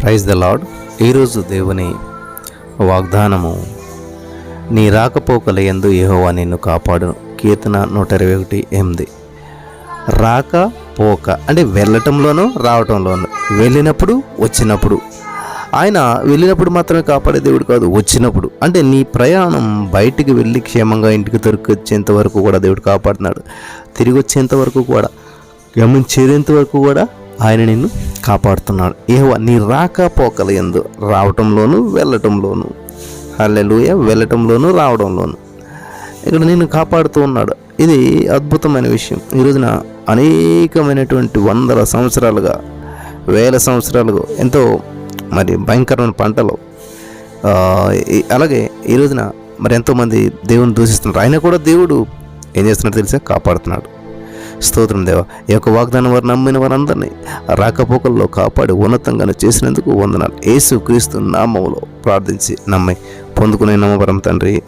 Praise the lord ఈరోజు దేవుని వాగ్దానము నీ రాకపోకల ఎందు యహోవా నిన్ను కాపాడు కీర్తన నూట ఇరవై ఒకటి ఎనిమిది. రాక పోక అంటే వెళ్ళటంలోనూ రావటంలోనూ వెళ్ళినప్పుడు వచ్చినప్పుడు. ఆయన వెళ్ళినప్పుడు మాత్రమే కాపాడే దేవుడు కాదు వచ్చినప్పుడు. అంటే నీ ప్రయాణం బయటికి వెళ్ళి క్షేమంగా ఇంటికి దొరికి వచ్చేంత వరకు కూడా దేవుడు కాపాడుతున్నాడు. తిరిగి వచ్చేంత వరకు కూడా గమనించేంత వరకు కూడా ఆయన నిన్ను కాపాడుతున్నాడు. ఏవో నీ రాకపోకల ఎందు రావటంలోను వెళ్ళటంలోను. హల్లెలుయ వెళ్ళటంలోను రావడంలోను. ఇక్కడ నేను కాపాడుతూ ఉన్నాడు. ఇది అద్భుతమైన విషయం. ఈ రోజున అనేకమైనటువంటి వందల సంవత్సరాలుగా వేల సంవత్సరాలుగా ఎంతో మరి భయంకరమైన పంటలు అలాగే ఈ రోజున మరి ఎంతోమంది దేవుని దూషిస్తున్నారు. ఆయన కూడా దేవుడు ఏం చేస్తున్నాడు తెలుసా? కాపాడుతున్నాడు. స్తోత్రం దేవ. ఈ యొక్క వాగ్దానం వారు నమ్మిన వారందరినీ రాకపోకల్లో కాపాడి ఉన్నతంగా చేసినందుకు వందనాలు. యేసు క్రీస్తు నామములో ప్రార్థించి నమ్మి పొందుకునే నమ్మవరం తండ్రి.